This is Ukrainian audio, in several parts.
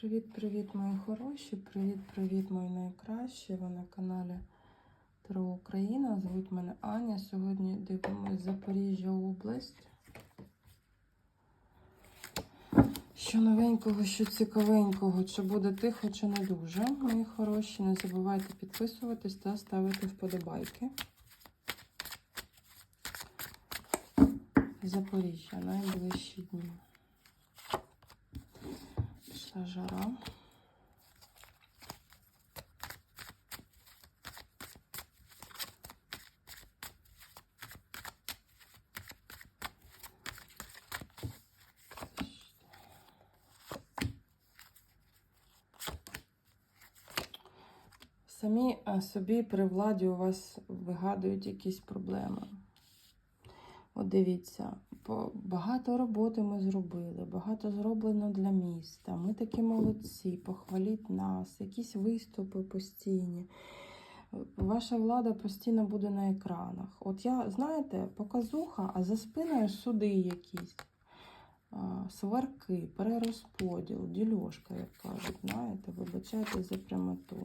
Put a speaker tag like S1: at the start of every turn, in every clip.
S1: Привіт-привіт, мої хороші! Привіт-привіт, мої найкращі! Ви на каналі Таро Україна. Звуть мене Аня. Сьогодні дивимось Запоріжжя область. Що новенького, що цікавенького, чи буде тихо, чи не дуже. Мої хороші, не забувайте підписуватись та ставити вподобайки. Запоріжжя найближчі дні. Пішла жара. Самі собі при владі у вас вигадують якісь проблеми. От дивіться, багато роботи ми зробили, багато зроблено для міста. Ми такі молодці, похваліть нас, якісь виступи постійні. Ваша влада постійно буде на екранах. От я, знаєте, показуха, а за спиною суди якісь. Сварки, перерозподіл, дільошка, як кажуть, знаєте, вибачайте за прямоту.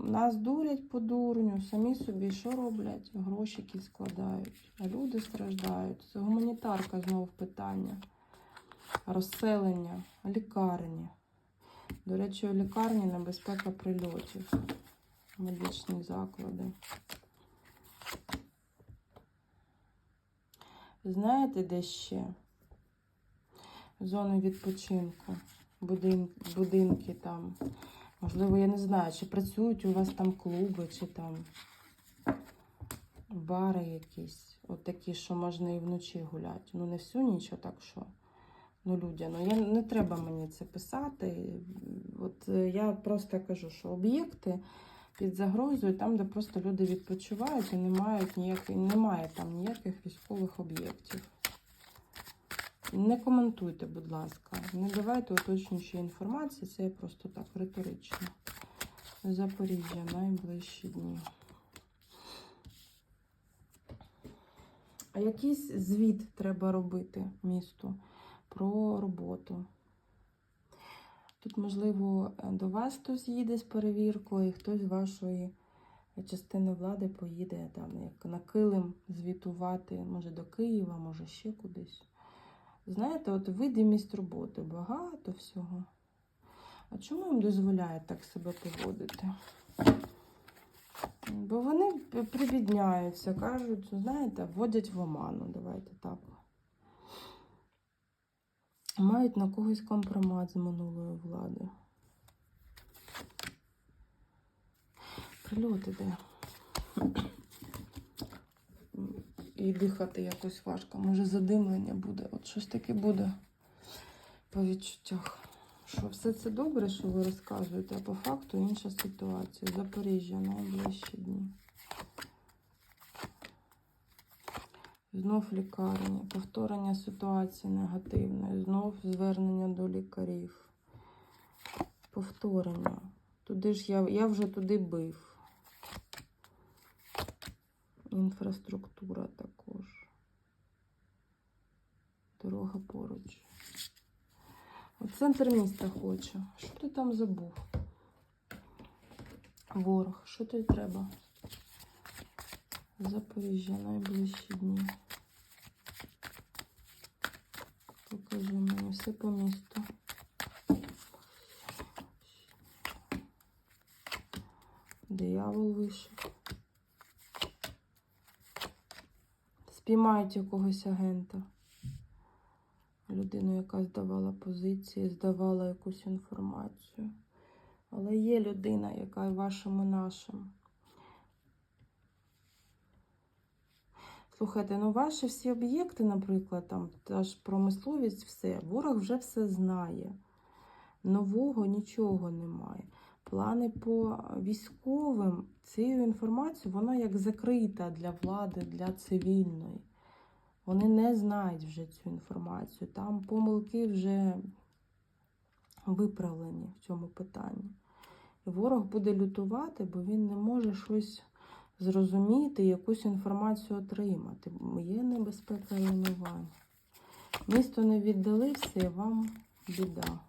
S1: Нас дурять по дурню, самі собі що роблять? Грошики складають, а люди страждають. Це гуманітарка знову питання. Розселення, лікарні. До речі, у лікарні небезпека прильотів, медичні заклади. Знаєте, де ще? Зони відпочинку, будин, будинки там. Можливо, я не знаю, чи працюють у вас там клуби, чи там бари якісь. От такі, що можна і вночі гуляти. Ну, не всю ніч, так що. Ну, людя, ну я не треба мені це писати. От е, я просто кажу, що об'єкти під загрозою, там, де просто люди відпочивають і не мають ніяких, немає там ніяких військових об'єктів. Не коментуйте, будь ласка, не давайте уточнюючої інформації, це я просто так риторично. Запоріжжя найближчі дні. А якийсь звіт треба робити місту про роботу. Тут, можливо, до вас хтось їде з перевіркою, і хтось з вашої частини влади поїде там, як на килим звітувати, може до Києва, може ще кудись. Знаєте, от видимість роботи, багато всього. А чому їм дозволяють так себе поводити? Бо вони привідняються, кажуть, знаєте, вводять в оману, давайте так. Мають на когось компромат з минулої влади. Прильот іде. І дихати якось важко. Може задимлення буде. От щось таке буде по відчуттях. Що все це добре, що ви розказуєте, а по факту інша ситуація. Запоріжжя найближчі дні. Знов лікарні, повторення ситуації негативної, знов звернення до лікарів. Повторення. Туди ж я, я вже туди бив. Інфраструктура також. Дорога поруч. От центр міста хочу. Що ти там забув? Ворог, що тобі треба? Запоріжжя найближчі дні. Покажи мені все по місту. Диявол вийшов. Спіймають якогось агента. Людину, яка здавала позиції, здавала якусь інформацію. Але є людина, яка і вашим, і нашим. Слухайте, ну ваші всі об'єкти, наприклад, там та ж промисловість, все, ворог вже все знає. Нового нічого немає. Плани по військовим, цією інформацією, вона як закрита для влади, для цивільної. Вони не знають вже цю інформацію. Там помилки вже виправлені в цьому питанні. І ворог буде лютувати, бо він не може щось зрозуміти, якусь інформацію отримати. Є небезпека руйнування. Місто не віддали все, вам біда.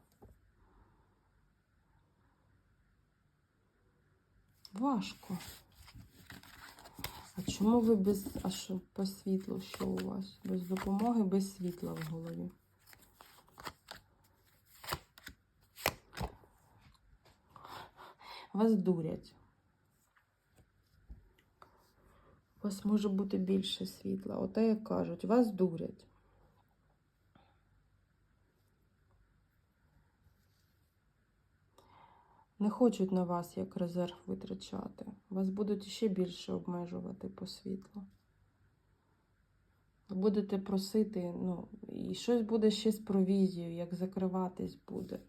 S1: Важко. А чому ви без. А що по світлу? Що у вас? Без допомоги, без світла в голові? Вас дурять. У вас може бути більше світла. Оте як кажуть, вас дурять. Не хочуть на вас як резерв витрачати. Вас будуть ще більше обмежувати по світлу. Будете просити, ну, і щось буде ще з провізією, як закриватись буде.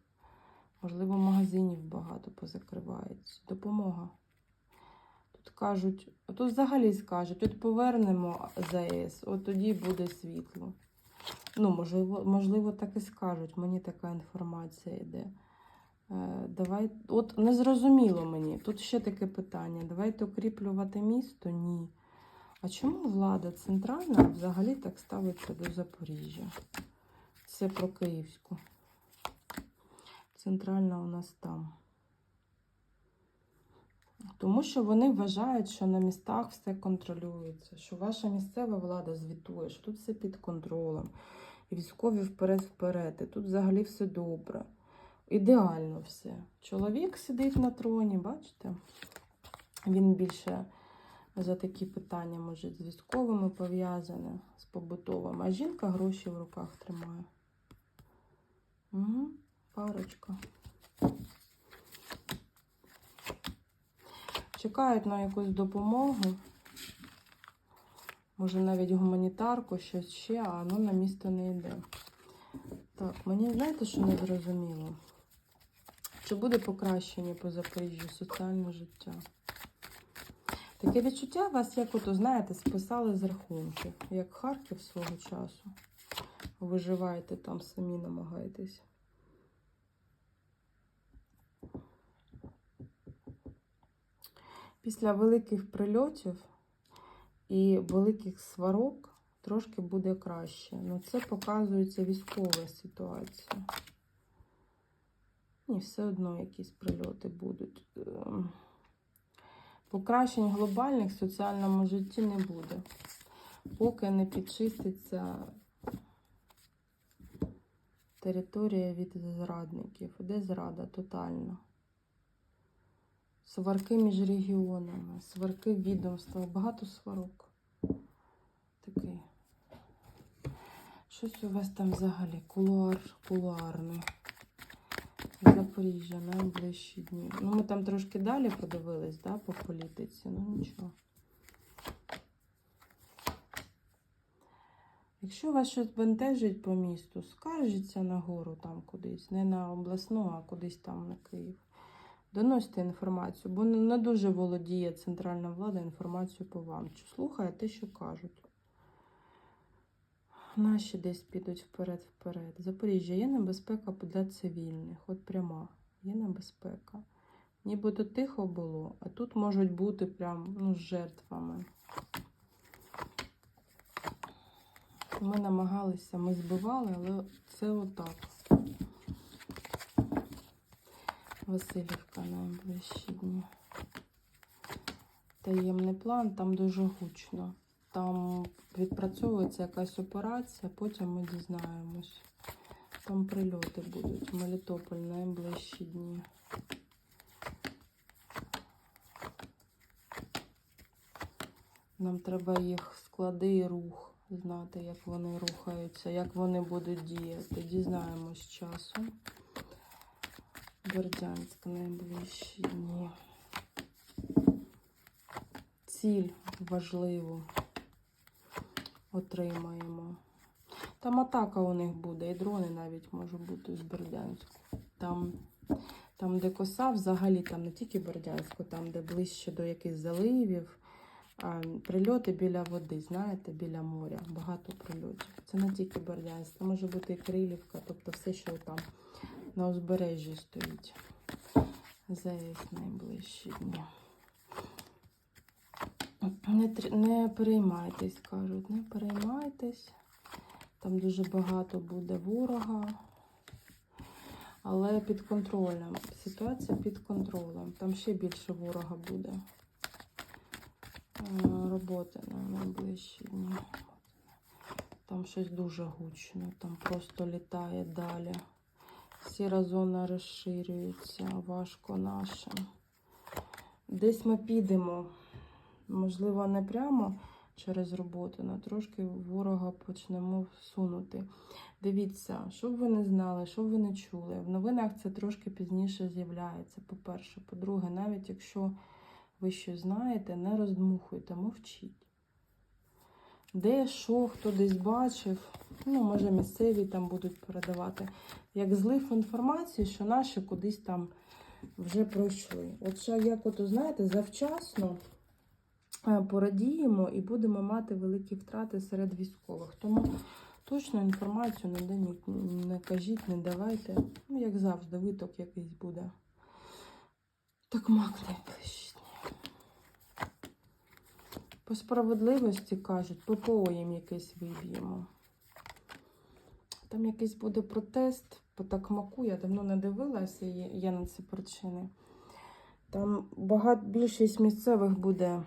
S1: Можливо, магазинів багато позакривається. Допомога. Тут кажуть, а тут взагалі скажуть, от повернемо ЗАЕС, от тоді буде світло. Ну, можливо, можливо, так і скажуть. Мені така інформація йде. Е, Давай, от не зрозуміло мені. Тут ще таке питання. Давайте укріплювати місто? Ні. А чому влада центральна взагалі так ставиться до Запоріжжя? Це про Київську. Центральна у нас там. Тому що вони вважають, що на містах все контролюється, що ваша місцева влада звітує, що тут все під контролем. І військові вперед-вперед. І тут взагалі все добре. Ідеально все. Чоловік сидить на троні, бачите? Він більше за такі питання, може, з військовими пов'язане, з побутовими. А жінка гроші в руках тримає. Угу, парочка. Чекають на якусь допомогу. Може навіть гуманітарку, щось ще, а воно на місто не йде. Так, мені знаєте, що не зрозуміло? Чи буде покращення по Запоріжжю соціальне життя? Таке відчуття вас, як ото, знаєте, списали з рахунків, як Харків свого часу. Виживаєте там, самі намагаєтесь. Після великих прильотів і великих сварок трошки буде краще. Ну, це показується військова ситуація. Ні, все одно якісь прильоти будуть. Ем, Покращень глобальних в соціальному житті не буде. Поки не підчиститься територія від зрадників. Де зрада тотальна? Сварки між регіонами, сварки в відомствах, багато сварок. Такий. Щось у вас там взагалі кулуар, кулуарне. Запоріжжя найближчі дні. Ну, ми там трошки далі подивились, да, по політиці, ну нічого. Якщо вас щось бентежить по місту, скаржіться на гору там кудись, не на обласну, а кудись там на Київ. Доносьте інформацію, бо не дуже володіє центральна влада інформацією по вам. Чи слухає те, що кажуть. Наші десь підуть вперед-вперед. Запоріжжя є небезпека для цивільних, от пряма, є небезпека. Нібито тихо було, а тут можуть бути прям ну, з жертвами. Ми намагалися, ми збивали, але це отак. Васильівка найближчі дні. Таємний план, там дуже гучно. Там відпрацьовується якась операція, потім ми дізнаємось. Там прильоти будуть. Мелітополь найближчі дні. Нам треба їх склади і рух знати, як вони рухаються, як вони будуть діяти. Дізнаємось з часом. Бердянськ найближчі дні. Ціль важливу отримаємо. Там атака у них буде, і дрони навіть можуть бути з Бердянську. Там, там, де коса, взагалі, там не тільки Бердянську, там, де ближче до якихось заливів, а, прильоти біля води, знаєте, біля моря. Багато прильотів. Це не тільки Бердянськ, це може бути і Крилівка, тобто все, що там на узбережжі стоїть. ЗАЕС найближчі дні. Не, не переймайтесь, кажуть, не переймайтесь. Там дуже багато буде ворога. але під контролем. Ситуація під контролем. Там ще більше ворога буде. Е, Роботи на найближчі дні. Там щось дуже гучно, там просто літає далі. Сіра зона розширюється, важко нашим. Десь ми підемо, можливо, не прямо через роботу, але трошки ворога почнемо всунути. Дивіться, щоб ви не знали, щоб ви не чули. В новинах це трошки пізніше з'являється. По-перше, по-друге, навіть якщо ви щось знаєте, не роздмухуйте, мовчіть. Де, що, хто десь бачив, ну, може, місцеві там будуть передавати, як злив інформацію, що наші кудись там вже пройшли. От що як от, знаєте, завчасно порадіємо і будемо мати великі втрати серед військових. Тому точну інформацію не, даніть, не кажіть, не давайте. Ну, як завжди, виток якийсь буде. Так мак дні. По справедливості кажуть, ППО їм якийсь виб'ємо. Там якийсь буде протест по такмаку, я давно не дивилася, є, на ці причини. Там багато, більшість місцевих буде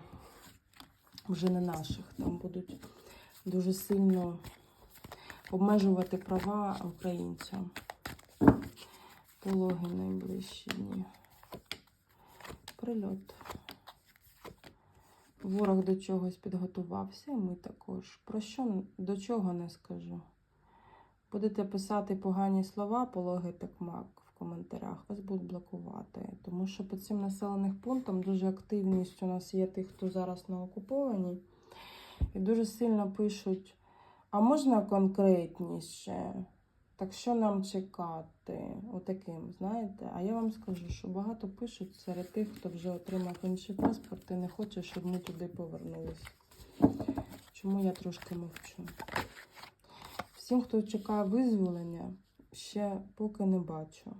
S1: вже не наших. Там будуть дуже сильно обмежувати права українцям. Пологи найближчі дні. Прильот. Ворог до чогось підготувався, і ми також. Про що до чого не скажу. Будете писати погані слова, пологи такмак в коментарях, вас будуть блокувати. Тому що по цим населених пунктам дуже активність у нас є тих, хто зараз на окупованій. І дуже сильно пишуть: а можна конкретніше? Так що нам чекати? Отаким, знаєте? А я вам скажу, що багато пишуть серед тих, хто вже отримав інший паспорт і не хоче, щоб ми туди повернулися. Чому я трошки мовчу? Всім, хто чекає визволення, ще поки не бачу.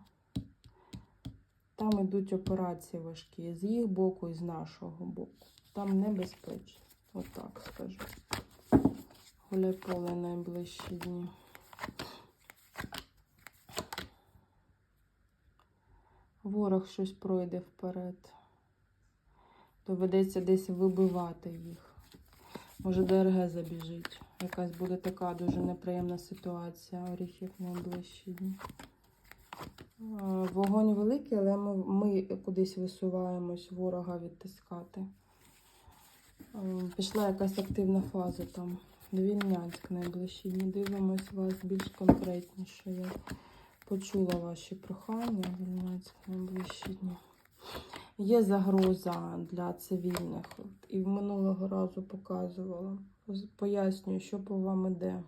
S1: Там йдуть операції важкі з їх боку і з нашого боку. Там небезпечно. Отак скажу. Гуляй поле найближчі дні. Ворог щось пройде вперед. Доведеться десь вибивати їх. Може, ДРГ забіжить. Якась буде така дуже неприємна ситуація оріхів найближчі дні. Вогонь великий, але ми, ми кудись висуваємось ворога відтискати. Пішла якась активна фаза там. Вільнянськ найближчі дні. Дивимось вас більш конкретніше. Я почула ваші прохання. Вільнянськ найближчі дні. Є загроза для цивільних. І минулого разу показувала. Пояснюю, що по вам іде.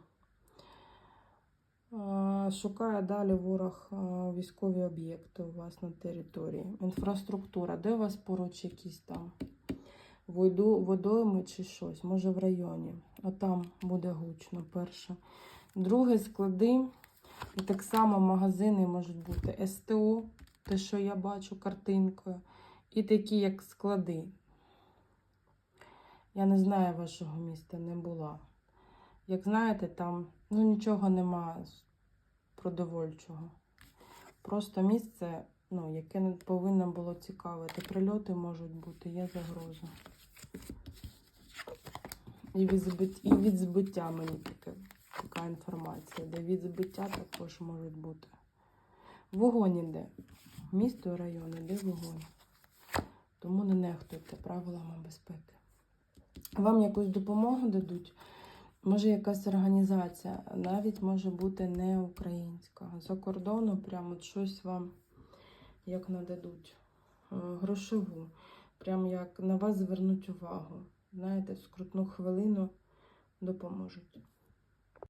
S1: Шукає далі ворог військові об'єкти у вас на території. Інфраструктура, де у вас поруч якісь там воду, водойми чи щось, може в районі. А там буде гучно перше. Друге склади. І так само магазини можуть бути СТО, те, що я бачу картинкою, і такі, як склади. Я не знаю вашого міста, не була. Як знаєте, там ну, нічого нема продовольчого. Просто місце, ну, яке повинно було цікавити. Прильоти можуть бути, є загроза. І від, збит... і від збиття мені таке, така інформація. Де від збиття також можуть бути. Вогонь іде. Місто район іде вогонь. Тому не нехтуйте правилами безпеки. Вам якусь допомогу дадуть. Може, якась організація, навіть може бути не українська. За кордону прямо щось вам як нададуть. Е, Грошову. Прям як на вас звернуть увагу. Знаєте, скрутну хвилину допоможуть.